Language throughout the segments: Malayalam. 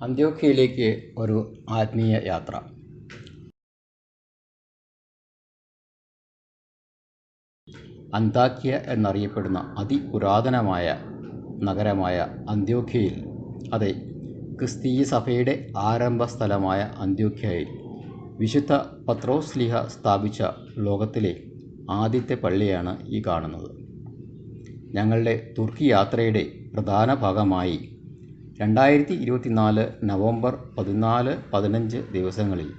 അന്ത്യോക്യയിലേക്ക് ഒരു ആത്മീയ യാത്ര. അന്താക്യ എന്നറിയപ്പെടുന്ന അതിപുരാതനമായ നഗരമായ അന്ത്യോഖ്യയിൽ അതെ ക്രിസ്തീയ സഭയുടെ ആരംഭ സ്ഥലമായ അന്ത്യോഖ്യയിൽ വിശുദ്ധ പത്രോസ്ലിഹ സ്ഥാപിച്ച ലോകത്തിലെ ആദ്യത്തെ പള്ളിയാണ് ഈ കാണുന്നത്. ഞങ്ങളുടെ തുർക്കി യാത്രയുടെ പ്രധാന ഭാഗമായി രണ്ടായിരത്തി ഇരുപത്തിനാല് നവംബർ പതിനാല് പതിനഞ്ച് ദിവസങ്ങളിൽ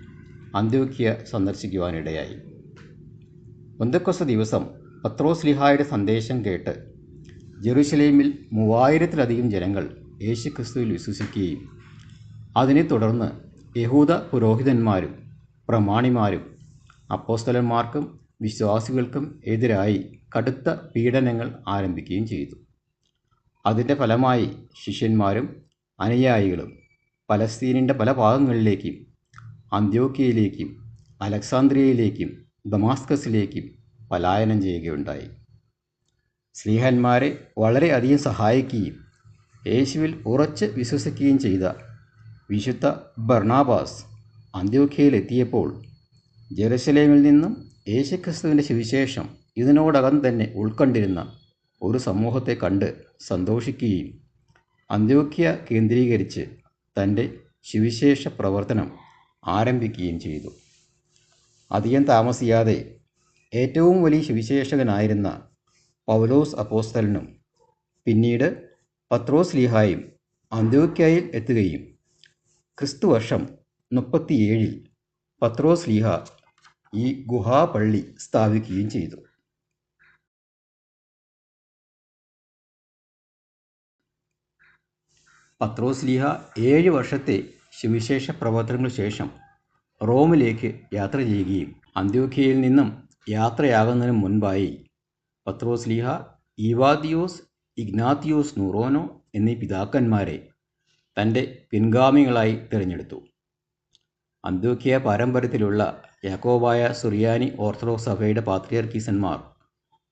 അന്ത്യോക്യ സന്ദർശിക്കുവാനിടയായി. ഒന്തക്കൊസ ദിവസം പത്രോസ് പത്രോസ്ലിഹായുടെ സന്ദേശം കേട്ട് ജെറുസലേമിൽ മൂവായിരത്തിലധികം ജനങ്ങൾ യേശുക്രിസ്തുവിൽ വിശ്വസിക്കുകയും അതിനെ തുടർന്ന് യഹൂദ പുരോഹിതന്മാരും പ്രമാണിമാരും അപ്പോസ്തലന്മാർക്കും വിശ്വാസികൾക്കും എതിരായി കടുത്ത പീഡനങ്ങൾ ആരംഭിക്കുകയും ചെയ്തു. അതിന്റെ ഫലമായി ശിഷ്യന്മാരും അനുയായികളും പലസ്തീനിന്റെ പല ഭാഗങ്ങളിലേക്കും അന്ത്യോക്കിയയിലേക്കും അലക്സാന്ദ്രിയയിലേക്കും ദമാസ്കസിലേക്കും പലായനം ചെയ്യുകയുണ്ടായി. സ്ലീഹന്മാരെ വളരെയധികം സഹായിക്കുകയും യേശുവിൽ ഉറച്ച് വിശ്വസിക്കുകയും ചെയ്ത വിശുദ്ധ ബർണാബാസ് അന്ത്യോഖ്യയിലെത്തിയപ്പോൾ ജെറുസലേമിൽ നിന്നും യേശുക്രിസ്തുവിന്റെ സുവിശേഷം ഇതിനോടകം തന്നെ ഉൾക്കൊണ്ടിരുന്ന ഒരു സമൂഹത്തെ കണ്ട് സന്തോഷിക്കുകയും അന്ത്യോക്യ കേന്ദ്രീകരിച്ച് തന്റെ സുവിശേഷ പ്രവർത്തനം ആരംഭിക്കുകയും ചെയ്തു. അധികം താമസിയാതെ ഏറ്റവും വലിയ സുവിശേഷകനായിരുന്ന പൗലോസ് അപ്പോസ്തലിനും പിന്നീട് പത്രോസ് ലീഹായും അന്ത്യോക്യയിൽ എത്തുകയും ക്രിസ്തുവർഷം മുപ്പത്തിയേഴിൽ പത്രോസ് ലീഹ ഈ ഗുഹാപള്ളി സ്ഥാപിക്കുകയും ചെയ്തു. പത്രോസ് ലീഹ ഏഴ് വർഷത്തെ സുവിശേഷ പ്രവർത്തനങ്ങൾക്ക് ശേഷം റോമിലേക്ക് യാത്ര ചെയ്യുകയും അന്ത്യോഖ്യയിൽ നിന്നും യാത്രയാകുന്നതിന് മുൻപായി പത്രോസ് ലീഹ ഈവാദിയോസ് ഇഗ്നാത്തിയോസ് നൂറോനോ എന്നീ പിതാക്കന്മാരെ തന്റെ പിൻഗാമികളായി തിരഞ്ഞെടുത്തു. അന്ത്യോഖ്യ പാരമ്പര്യത്തിലുള്ള യാക്കോബായ സുറിയാനി ഓർത്തഡോക്സ് സഭയുടെ പാത്രിയർക്കീസന്മാർ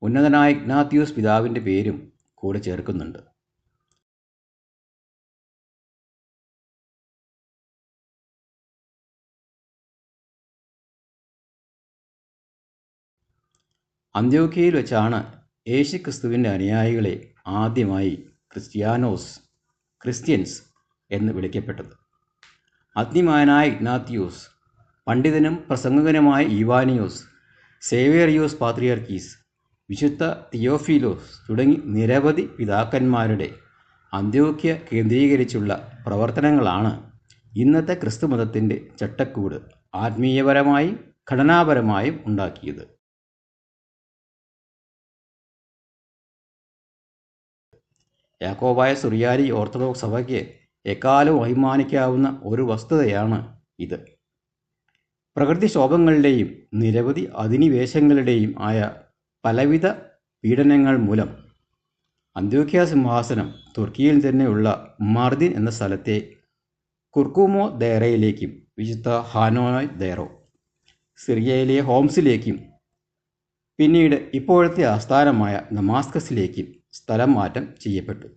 ഉന്നതനായ ഇഗ്നാത്തിയോസ് പിതാവിന്റെ പേരും കൂടെ ചേർക്കുന്നുണ്ട്. അന്ത്യോക്യയിൽ വെച്ചാണ് യേശു ക്രിസ്തുവിന്റെ അനുയായികളെ ആദ്യമായി ക്രിസ്ത്യാനോസ് ക്രിസ്ത്യൻസ് എന്ന് വിളിക്കപ്പെട്ടത്. അഗ്നിമാനായ ഇഗ്നാത്തിയോസ് പണ്ഡിതനും പ്രസംഗകനുമായ ഈവാനിയോസ് സേവേറിയോസ് പാത്രിയർക്കീസ് വിശുദ്ധ തിയോഫിലോസ് തുടങ്ങി നിരവധി പിതാക്കന്മാരുടെ അന്ത്യോക്യ കേന്ദ്രീകരിച്ചുള്ള പ്രവർത്തനങ്ങളാണ് ഇന്നത്തെ ക്രിസ്തുമതത്തിന്റെ ചട്ടക്കൂട് ആത്മീയപരമായും ഘടനാപരമായും ഉണ്ടാക്കിയത്. യാക്കോബായ സുറിയാനി ഓർത്തഡോക്സ് സഭയ്ക്ക് എക്കാലവും അഭിമാനിക്കാവുന്ന ഒരു വസ്തുതയാണ് ഇത്. പ്രകൃതിക്ഷോഭങ്ങളുടെയും നിരവധി അധിനിവേശങ്ങളുടെയും ആയ പലവിധ പീഡനങ്ങൾ മൂലം അന്ത്യോക്യ സിംഹാസനം തുർക്കിയിൽ തന്നെയുള്ള മർദിൻ എന്ന സ്ഥലത്തെ കുർക്കുമോ ദേറയിലേക്കും വിശുദ്ധ ഹാനോയ് ദേറോ സിറിയയിലെ ഹോംസിലേക്കും പിന്നീട് ഇപ്പോഴത്തെ ആസ്ഥാനമായ നമാസ്കസിലേക്കും സ്ഥലം മാറ്റം ചെയ്യപ്പെട്ടു.